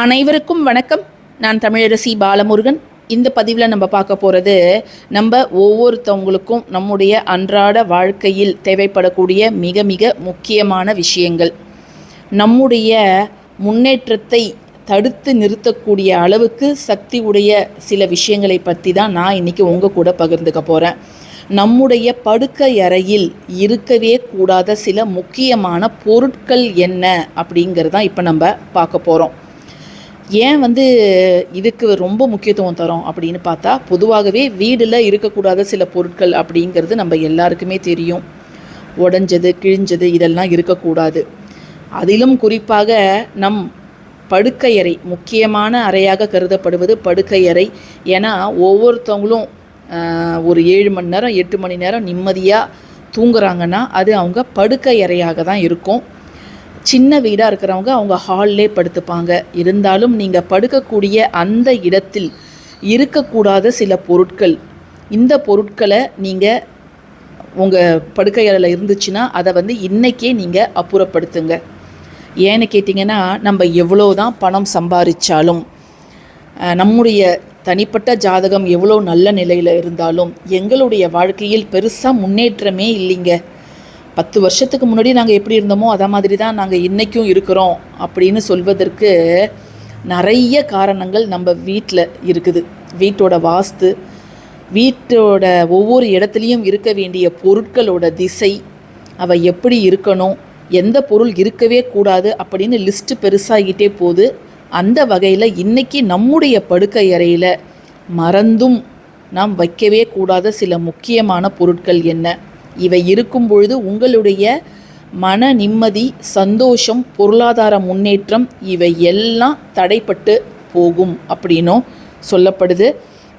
அனைவருக்கும் வணக்கம். நான் தமிழரசி பாலமுருகன். இந்த பதிவில் நம்ம பார்க்க போகிறது நம்ம ஒவ்வொருத்தவங்களுக்கும் நம்முடைய அன்றாட வாழ்க்கையில் தேவைப்படக்கூடிய மிக மிக முக்கியமான விஷயங்கள். நம்முடைய முன்னேற்றத்தை தடுத்து நிறுத்தக்கூடிய அளவுக்கு சக்தி உடைய சில விஷயங்களை பற்றி தான் நான் இன்றைக்கி உங்கள் கூட பகிர்ந்துக்க போகிறேன் நம்முடைய படுக்கை அறையில் இருக்கவே கூடாத சில முக்கியமான பொருட்கள் என்ன அப்படிங்கிறதான் இப்போ நம்ம பார்க்க போகிறோம் ஏன் வந்து இதுக்கு ரொம்ப முக்கியத்துவம் தரோம் அப்படின்னு பார்த்தா பொதுவாகவே வீடில் இருக்கக்கூடாத சில பொருட்கள் அப்படிங்கிறது நம்ம எல்லாருக்குமே தெரியும். உடஞ்சது கிழிஞ்சது இதெல்லாம் இருக்கக்கூடாது. அதிலும் குறிப்பாக நம் படுக்கையறை முக்கியமான அறையாக கருதப்படுவது படுக்கையறை ஏன்னா ஒவ்வொருத்தவங்களும் ஒரு ஏழு மணி நேரம் எட்டு மணி நேரம் நிம்மதியாக தூங்குறாங்கன்னா அது அவங்க படுக்கை அறையாக தான் இருக்கும். சின்ன வீடாக இருக்கிறவங்க அவங்க ஹால்லே படுத்துப்பாங்க. இருந்தாலும் நீங்கள் படுக்கக்கூடிய அந்த இடத்தில் இருக்கக்கூடாத சில பொருட்கள். இந்த பொருட்களை நீங்கள் உங்கள் படுக்கையறையில் இருந்துச்சுன்னா அதை வந்து இன்றைக்கே நீங்கள் அப்புறப்படுத்துங்க. ஏன்னு கேட்டிங்கன்னா நம்ம எவ்வளோ தான் பணம் சம்பாதிச்சாலும் நம்முடைய தனிப்பட்ட ஜாதகம் எவ்வளோ நல்ல நிலையில் இருந்தாலும் எங்களுடைய வாழ்க்கையில் பெருசாக முன்னேற்றமே இல்லைங்க. பத்து வருஷத்துக்கு முன்னாடி நாங்கள் எப்படி இருந்தோமோ அதை மாதிரி தான் நாங்கள் இன்றைக்கும் இருக்கிறோம் அப்படின்னு சொல்வதற்கு நிறைய காரணங்கள் நம்ம வீட்டில் இருக்குது. வீட்டோட வாஸ்து வீட்டோட ஒவ்வொரு இடத்துலையும் இருக்க வேண்டிய பொருட்களோட திசை அவள் எப்படி இருக்கணும் எந்த பொருள் இருக்கவே கூடாது அப்படின்னு லிஸ்ட்டு பெருசாகிட்டே போகுது. அந்த வகையில் இன்றைக்கி நம்முடைய படுக்கை அறையில் மறந்தும் நாம் வைக்கவே கூடாத சில முக்கியமான பொருட்கள் என்ன? இவை இருக்கும் பொழுது உங்களுடைய மன நிம்மதி சந்தோஷம் பொருளாதார முன்னேற்றம் இவை எல்லாம் தடைப்பட்டு போகும் அப்படின்னும் சொல்லப்படுது.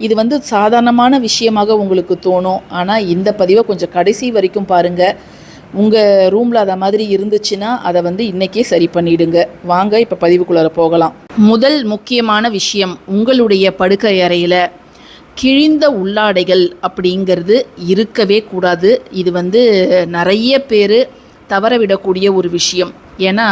இது வந்து சாதாரணமான விஷயமாக உங்களுக்கு தோணும். ஆனால் இந்த பதிவை கொஞ்சம் கடைசி வரைக்கும் பாருங்கள் உங்கள் ரூமில் அதை மாதிரி இருந்துச்சுன்னா அதை வந்து இன்றைக்கே சரி பண்ணிடுங்க. வாங்க இப்போ பதிவுக்குள்ளார போகலாம். முதல் முக்கியமான விஷயம் உங்களுடைய படுக்கை அறையில் கிழிந்த உள்ளாடைகள் அப்படிங்கிறது இருக்கவே கூடாது. இது வந்து நிறைய பேர் தவற விடக்கூடிய ஒரு விஷயம். ஏன்னா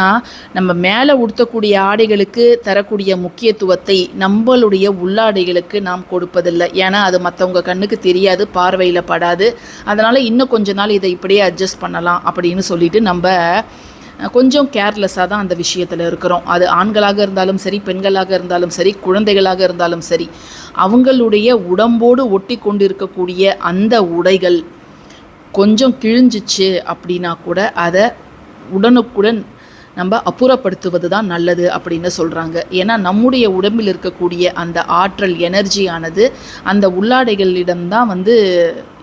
நம்ம மேலே உடுத்தக்கூடிய ஆடைகளுக்கு தரக்கூடிய முக்கியத்துவத்தை நம்மளுடைய உள்ளாடைகளுக்கு நாம் கொடுப்பதில்லை. ஏன்னா அது மற்றவங்க கண்ணுக்கு தெரியாது பார்வையில் படாது. அதனால் இன்னும் கொஞ்ச நாள் இதை இப்படியே அட்ஜஸ்ட் பண்ணலாம் அப்படின்னு சொல்லிட்டு நம்ம கொஞ்சம் கேர்லெஸ்ஸாக தான் அந்த விஷயத்தில் இருக்கிறோம். அது ஆண்களாக இருந்தாலும் சரி பெண்களாக இருந்தாலும் சரி குழந்தைகளாக இருந்தாலும் சரி அவங்களுடைய உடம்போடு ஒட்டி கொண்டு இருக்கக்கூடிய அந்த உடைகள் கொஞ்சம் கிழிஞ்சிச்சு அப்படின்னா கூட அதை உடனுக்குடன் நம்ம அப்புறப்படுத்துவது தான் நல்லது அப்படின்னு சொல்கிறாங்க ஏன்னா நம்முடைய உடம்பில் இருக்கக்கூடிய அந்த ஆற்றல் எனர்ஜியானது அந்த உள்ளாடைகளிடம்தான் வந்து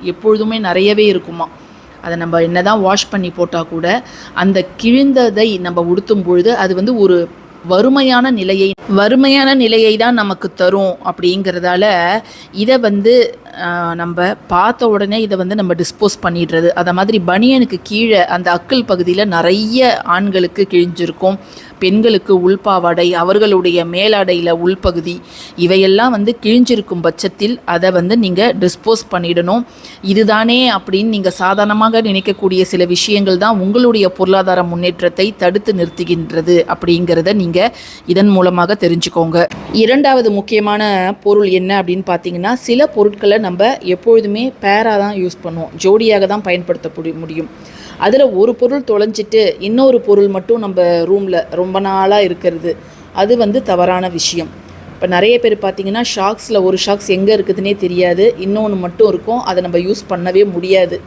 எப்பொழுதுமே நிறையவே இருக்குமா. அதை நம்ம என்ன தான் வாஷ் பண்ணி போட்டால் கூட அந்த கிழிந்ததை நம்ம உடுத்தும் பொழுது அது வந்து ஒரு வறுமையான நிலையை வறுமையான நிலையை தான் நமக்கு தரும் அப்படிங்கிறதால இதை வந்து நம்ம பார்த்த உடனே இதை வந்து நம்ம டிஸ்போஸ் பண்ணிடுறது. அதை மாதிரி பனியனுக்கு கீழே அந்த அக்கல் பகுதியில் நிறைய ஆண்களுக்கு கிழிஞ்சிருக்கும். பெண்களுக்கு உள்பாவாடை அவர்களுடைய மேலாடையில் உள்பகுதி இவையெல்லாம் வந்து கிழிஞ்சிருக்கும் பட்சத்தில் அதை வந்து நீங்கள் டிஸ்போஸ் பண்ணிடணும். இதுதானே அப்படின்னு நீங்கள் சாதாரணமாக நினைக்கக்கூடிய சில விஷயங்கள் தான் உங்களுடைய பொருளாதார முன்னேற்றத்தை தடுத்து நிறுத்துகின்றது அப்படிங்கிறத நீங்கள் இதன் மூலமாக தெரிஞ்சுக்கோங்க. இரண்டாவது முக்கியமான பொருள் என்ன அப்படின்னு பார்த்தீங்கன்னா சில பொருட்களை நம்ம எப்பொழுதுமே பேராக தான் யூஸ் பண்ணுவோம். ஜோடியாக தான் பயன்படுத்த முடியும். அதில் ஒரு பொருள் தொலைஞ்சிட்டு இன்னொரு பொருள் மட்டும் நம்ம ரூமில் ரொம்ப நாளாக இருக்கிறது. அது வந்து தவறான விஷயம். இப்போ நிறைய பேர் பார்த்தீங்கன்னா ஷாக்ஸில் ஒரு ஷாக்ஸ் எங்கே இருக்குதுன்னே தெரியாது. இன்னொன்று மட்டும் இருக்கும். அதை நம்ம யூஸ் பண்ணவே முடியாது.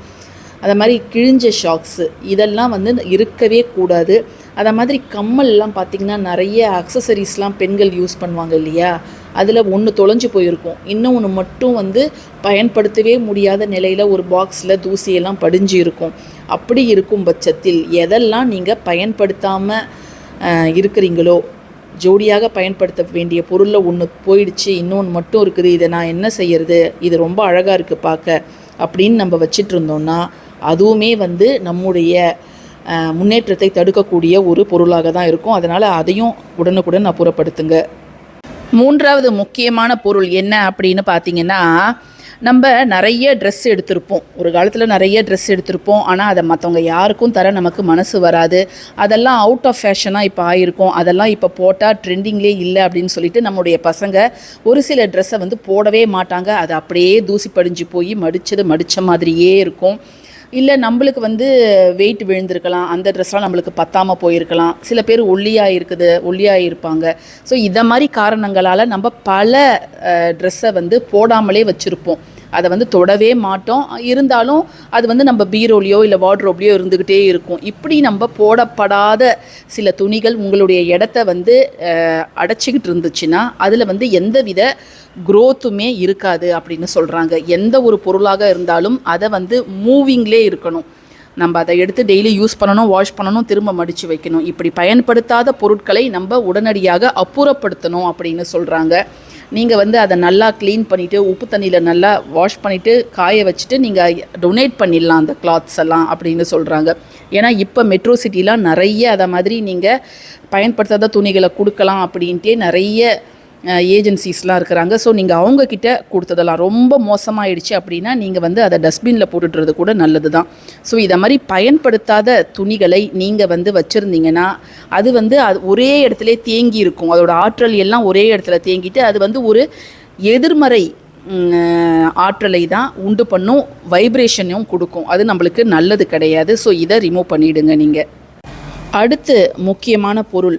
அதை மாதிரி கிழிஞ்ச ஷாக்ஸு இதெல்லாம் வந்து இருக்கவே கூடாது. அதை மாதிரி கம்மல்லாம் பார்த்திங்கன்னா நிறைய அக்சசரிஸ்லாம் பெண்கள் யூஸ் பண்ணுவாங்க இல்லையா? அதில் ஒன்று தொலைஞ்சு போயிருக்கும். இன்னொன்று மட்டும் வந்து பயன்படுத்தவே முடியாத நிலையில் ஒரு பாக்ஸில் தூசியெல்லாம் படிஞ்சு இருக்கும். அப்படி இருக்கும் பட்சத்தில் எதெல்லாம் நீங்கள் பயன்படுத்தாமல் இருக்கிறீங்களோ ஜோடியாக பயன்படுத்த வேண்டிய பொருளில் ஒன்று போயிடுச்சு இன்னொன்று மட்டும் இருக்குது இதை நான் என்ன செய்யறது இது ரொம்ப அழகாக இருக்குது பார்க்க அப்படின்னு நம்ம வச்சிட்டு இருந்தோம்னா அதுவுமே வந்து நம்முடைய முன்னேற்றத்தை தடுக்கக்கூடிய ஒரு பொருளாக தான் இருக்கும். அதனால் அதையும் உடனுக்குடன் அப்புறப்படுத்துங்க மூன்றாவது முக்கியமான பொருள் என்ன அப்படின்னு பார்த்தீங்கன்னா நம்ம நிறைய ட்ரெஸ் எடுத்திருப்போம். ஒரு காலத்தில் நிறைய ட்ரெஸ் எடுத்திருப்போம். ஆனால் அதை மற்றவங்க யாருக்கும் தர நமக்கு மனசு வராது. அதெல்லாம் அவுட் ஆஃப் ஃபேஷனாக இப்போ ஆயிருக்கும். அதெல்லாம் இப்போ போட்டால் ட்ரெண்டிங்லேயே இல்லை அப்படின்னு சொல்லிட்டு நம்முடைய பசங்க ஒரு சில ட்ரெஸ்ஸை வந்து போடவே மாட்டாங்க. அது அப்படியே தூசி படிஞ்சு போய் மடித்தது மடித்த மாதிரியே இருக்கும். இல்லை நம்மளுக்கு வந்து வெயிட் விழுந்திருக்கலாம். அந்த ட்ரெஸ்லாம் நம்மளுக்கு பத்தாமல் போயிருக்கலாம். சில பேர் ஒல்லியாக இருக்குது ஒல்லியாக இருப்பாங்க. ஸோ இதை மாதிரி காரணங்களால் நம்ம பல ட்ரெஸ்ஸை வந்து போடாமலே வச்சுருப்போம். அதை வந்து தொடவே மாட்டோம். இருந்தாலும் அது வந்து நம்ம பீரோலையோ இல்லை வார்ட்ரோப்லேயோ இருந்துக்கிட்டே இருக்கும். இப்படி நம்ம போடப்படாத சில துணிகள் உங்களுடைய இடத்த வந்து அடைச்சிக்கிட்டு இருந்துச்சுன்னா அதில் வந்து எந்தவித growth-உமே இருக்காது அப்படின்னு சொல்கிறாங்க எந்த ஒரு பொருளாக இருந்தாலும் அதை வந்து மூவிங்லே இருக்கணும். நம்ம அதை எடுத்து டெய்லி யூஸ் பண்ணணும் வாஷ் பண்ணணும் திரும்ப மடித்து வைக்கணும். இப்படி பயன்படுத்தாத பொருட்களை நம்ம உடனடியாக அப்புறப்படுத்தணும் அப்படின்னு சொல்கிறாங்க நீங்கள் வந்து அதை நல்லா க்ளீன் பண்ணிவிட்டு உப்பு தண்ணியில் நல்லா வாஷ் பண்ணிவிட்டு காய வச்சுட்டு நீங்கள் டொனேட் பண்ணிடலாம் அந்த கிளாத்ஸ் எல்லாம் அப்படின்னு சொல்கிறாங்க ஏன்னா இப்போ மெட்ரோ சிட்டிலாம் நிறைய அதை மாதிரி நீங்கள் பயன்படுத்தாத துணிகளை கொடுக்கலாம் அப்படின்ட்டே நிறைய ஏஜென்சிஸ்லாம் இருக்கிறாங்க. ஸோ நீங்கள் அவங்கக்கிட்ட கொடுத்ததெல்லாம் ரொம்ப மோசமாகிடுச்சு அப்படின்னா நீங்கள் வந்து அதை டஸ்ட்பினில் போட்டுடுறது கூட நல்லது தான் ஸோ இதை மாதிரி பயன்படுத்தாத துணிகளை நீங்கள் வந்து வச்சுருந்தீங்கன்னா அது வந்து அது ஒரே இடத்துல தேங்கி இருக்கும். அதோட ஆற்றல் எல்லாம் ஒரே இடத்துல தேங்கிட்டு அது வந்து ஒரு எதிர்மறை ஆற்றலை தான் உண்டு பண்ணும் வைப்ரேஷனையும் கொடுக்கும். அது நம்மளுக்கு நல்லது கிடையாது. ஸோ இதை ரிமூவ் பண்ணிவிடுங்க நீங்கள் அடுத்து முக்கியமான பொருள்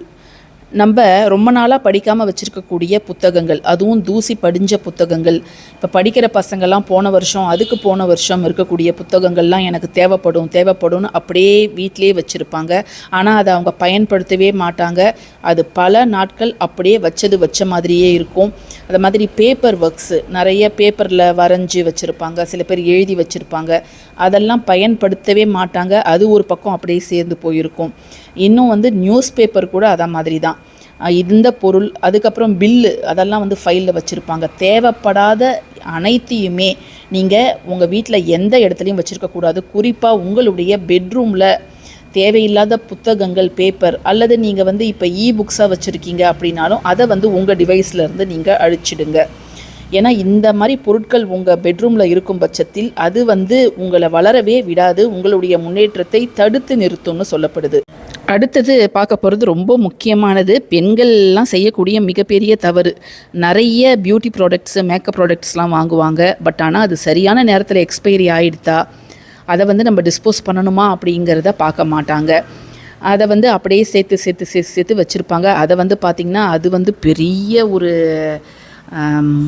நம்ம ரொம்ப நாளாக படிக்காமல் வச்சுருக்கக்கூடிய புத்தகங்கள் அதுவும் தூசி படிஞ்ச புத்தகங்கள். இப்போ படிக்கிற பசங்கள்லாம் போன வருஷம் அதுக்கு போன வருஷம் இருக்கக்கூடிய புத்தகங்கள்லாம் எனக்கு தேவைப்படும் தேவைப்படும்னு அப்படியே வீட்டிலே வச்சுருப்பாங்க. ஆனால் அதை அவங்க பயன்படுத்தவே மாட்டாங்க. அது பல நாட்கள் அப்படியே வச்சது வச்ச மாதிரியே இருக்கும். அது மாதிரி பேப்பர் ஒர்க்ஸு நிறைய பேப்பரில் வரைஞ்சி வச்சுருப்பாங்க சில பேர் எழுதி வச்சுருப்பாங்க. அதெல்லாம் பயன்படுத்தவே மாட்டாங்க. அது ஒரு பக்கம் அப்படியே சேர்ந்து போயிருக்கும். இன்னும் வந்து நியூஸ் பேப்பர் கூட அதான் மாதிரி தான் இந்த பொருள் அதுக்கப்புறம் பில்லு அதெல்லாம் வந்து ஃபைலில் வச்சுருப்பாங்க. தேவைப்படாத அனைத்தையுமே நீங்கள் உங்கள் வீட்டில் எந்த இடத்துலையும் வச்சுருக்கக்கூடாது குறிப்பாக உங்களுடைய பெட்ரூமில் தேவையில்லாத புத்தகங்கள் பேப்பர் அல்லது நீங்கள் வந்து இப்போ இ புக்ஸாக வச்சுருக்கீங்க அப்படின்னாலும் அதை வந்து உங்கள் டிவைஸ்லேருந்து நீங்கள் அழிச்சிடுங்க. ஏன்னா இந்த மாதிரி பொருட்கள் உங்கள் பெட்ரூமில் இருக்கும் பட்சத்தில் அது வந்து உங்களை வளரவே விடாது உங்களுடைய முன்னேற்றத்தை தடுத்து நிறுத்தும்னு சொல்லப்படுது. அடுத்தது பார்க்க போகிறது ரொம்ப முக்கியமானது பெண்கள்லாம் செய்யக்கூடிய மிகப்பெரிய தவறு. நிறைய பியூட்டி ப்ராடக்ட்ஸு மேக்கப் ப்ராடக்ட்ஸ்லாம் வாங்குவாங்க. பட் ஆனால் அது சரியான நேரத்தில் எக்ஸ்பைரி ஆகிடுதா அதை வந்து நம்ம டிஸ்போஸ் பண்ணணுமா அப்படிங்கிறத பார்க்க மாட்டாங்க. அதை வந்து அப்படியே சேர்த்து சேர்த்து சேர்த்து சேர்த்து வச்சுருப்பாங்க. அதை வந்து பார்த்திங்கன்னா அது வந்து பெரிய ஒரு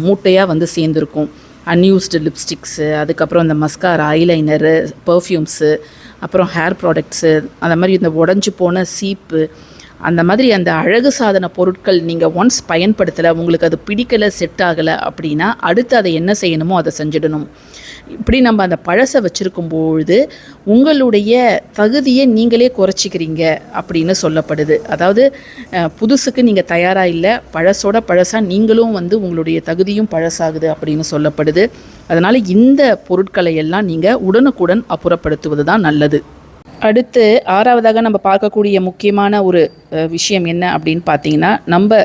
மூட்டையாக வந்து சேர்ந்துருக்கும். அன்யூஸ்டு லிப்ஸ்டிக்ஸு அதுக்கப்புறம் இந்த மஸ்காரா ஐலைனரு பர்ஃப்யூம்ஸு அப்புறம் ஹேர் ப்ராடக்ட்ஸு அந்த மாதிரி இந்த உடஞ்சி போன சீப்பு அந்த மாதிரி அந்த அழகு சாதன பொருட்கள் நீங்கள் ஒன்ஸ் பயன்படுத்தலை உங்களுக்கு அது பிடிக்கலை செட் ஆகலை அப்படின்னா அடுத்து அதை என்ன செய்யணுமோ அதை செஞ்சிடணும். இப்படி நம்ம அந்த பழசை வச்சுருக்கும் பொழுது உங்களுடைய தகுதியை நீங்களே குறைச்சிக்கிறீங்க அப்படின்னு சொல்லப்படுது. அதாவது புதுசுக்கு நீங்கள் தயாராக இல்லை பழசோட பழசாக நீங்களும் வந்து உங்களுடைய தகுதியும் பழசாகுது அப்படின்னு சொல்லப்படுது. அதனால் இந்த பொருட்களை எல்லாம் நீங்கள் உடனுக்குடன் அப்புறப்படுத்துவது தான் நல்லது. அடுத்து ஆறாவதாக நம்ம பார்க்கக்கூடிய முக்கியமான ஒரு விஷயம் என்ன அப்படின்னு பார்த்தீங்கன்னா நம்ம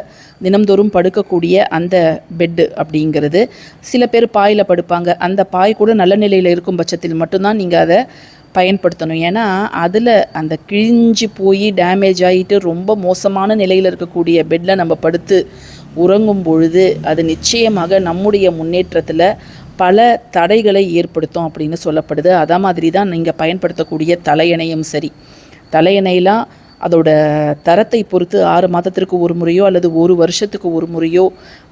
தினம்தோறும் படுக்கக்கூடிய அந்த பெட்டு அப்படிங்கிறது. சில பேர் பாயில் படுப்பாங்க. அந்த பாய் கூட நல்ல நிலையில் இருக்கும் பட்சத்தில் மட்டும்தான் நீங்கள் அதை பயன்படுத்தணும். ஏன்னா அதில் அந்த கிழிஞ்சு போய் டேமேஜ் ஆகிட்டு ரொம்ப மோசமான நிலையில் இருக்கக்கூடிய பெட்டில் நம்ம படுத்து உறங்கும் பொழுது அது நிச்சயமாக நம்முடைய முன்னேற்றத்தில் பல தடைகளை ஏற்படுத்தும் அப்படின்னு சொல்லப்படுது. அதே மாதிரி தான் நீங்கள் பயன்படுத்தக்கூடிய தலையணையும் சரி. தலையணையெல்லாம் அதோட தரத்தை பொறுத்து ஆறு மாதத்திற்கு ஒரு முறையோ அல்லது ஒரு வருஷத்துக்கு ஒரு முறையோ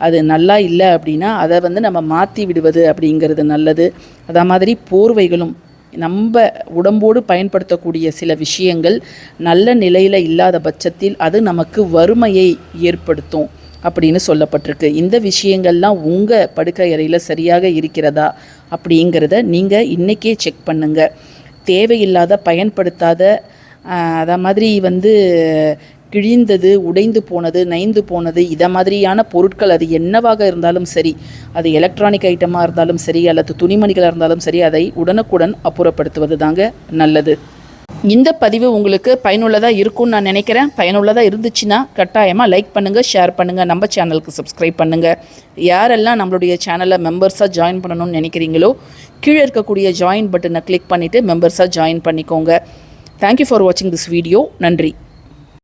அது நல்லா இல்லை அப்படின்னா அதை வந்து நம்ம மாற்றி விடுவது அப்படிங்கிறது நல்லது. அதே மாதிரி போர்வைகளும் நம்ம உடம்போடு பயன்படுத்தக்கூடிய சில விஷயங்கள் நல்ல நிலையில் இல்லாத பட்சத்தில் அது நமக்கு வறுமையை ஏற்படுத்தும். அப்படின்னு சொல்லப்பட்டிருக்கு. இந்த விஷயங்கள்லாம் உங்கள் படுக்கை அறையில் சரியாக இருக்கிறதா? அப்படிங்கிறத நீங்கள் இன்றைக்கே செக் பண்ணுங்கள் தேவையில்லாத பயன்படுத்தாத அதை அத மாதிரி வந்து கிழிந்தது உடைந்து போனது நைந்து போனது இதை மாதிரியான பொருட்கள் அது என்னவாக இருந்தாலும் சரி அது எலக்ட்ரானிக் ஐட்டமாக இருந்தாலும் சரி அல்லது துணிமணிகளாக இருந்தாலும் சரி அதை உடனுக்குடன் அப்புறப்படுத்துவது தாங்க நல்லது. இந்த பதிவு உங்களுக்கு பயனுள்ளதாக இருக்கும்னு நான் நினைக்கிறேன். பயனுள்ளதாக இருந்துச்சுன்னா கட்டாயமாக லைக் பண்ணுங்கள் ஷேர் பண்ணுங்கள் நம்ம சேனலுக்கு சப்ஸ்கிரைப் பண்ணுங்கள் யாரெல்லாம் நம்மளுடைய சேனலை மெம்பர்ஸாக ஜாயின் பண்ணணும்னு நினைக்கிறீங்களோ கீழே இருக்கக்கூடிய ஜாயின் பட்டனை கிளிக் பண்ணிவிட்டு மெம்பர்ஸாக ஜாயின் பண்ணிக்கோங்க. தேங்க்யூ ஃபார் வாட்சிங் திஸ் வீடியோ நன்றி.